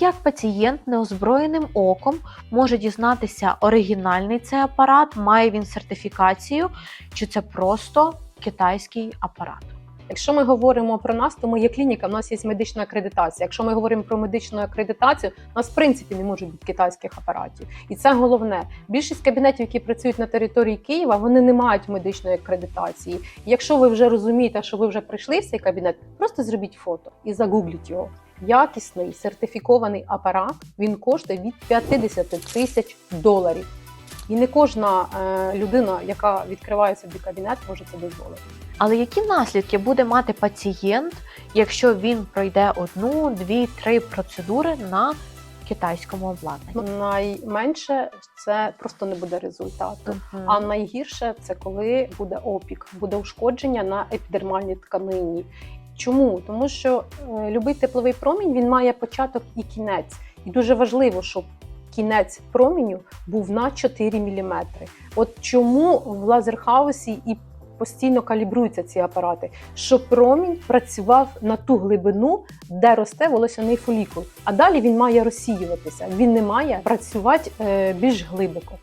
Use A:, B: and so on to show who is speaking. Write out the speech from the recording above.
A: Як пацієнт неозброєним оком може дізнатися, оригінальний цей апарат, має він сертифікацію, чи це просто китайський апарат?
B: Якщо ми говоримо про нас, то ми є клініка, в нас є медична акредитація. Якщо ми говоримо про медичну акредитацію, у нас в принципі не може бути китайських апаратів. І це головне. Більшість кабінетів, які працюють на території Києва, вони не мають медичної акредитації. Якщо ви вже розумієте, що ви вже прийшли в цей кабінет, просто зробіть фото і загугліть його. Якісний сертифікований апарат він коштує від 50 тисяч доларів. І не кожна е, людина, яка відкриває собі кабінет, може це дозволити.
A: Але які наслідки буде мати пацієнт, якщо він пройде одну, дві, три процедури на китайському обладнанні?
B: Найменше це просто не буде результату.
A: Мгм.
B: А найгірше це коли буде опік, буде ушкодження на епідермальній тканині. Чому? Тому що е, любий тепловий промінь він має початок і кінець. І дуже важливо, щоб кінець проміню був на 4 мм. От чому в лазерхаусі і постійно калібруються ці апарати, щоб промінь працював на ту глибину, де росте волосяний фолікул. А далі він має розсіюватися. Він не має працювати е, більш глибоко.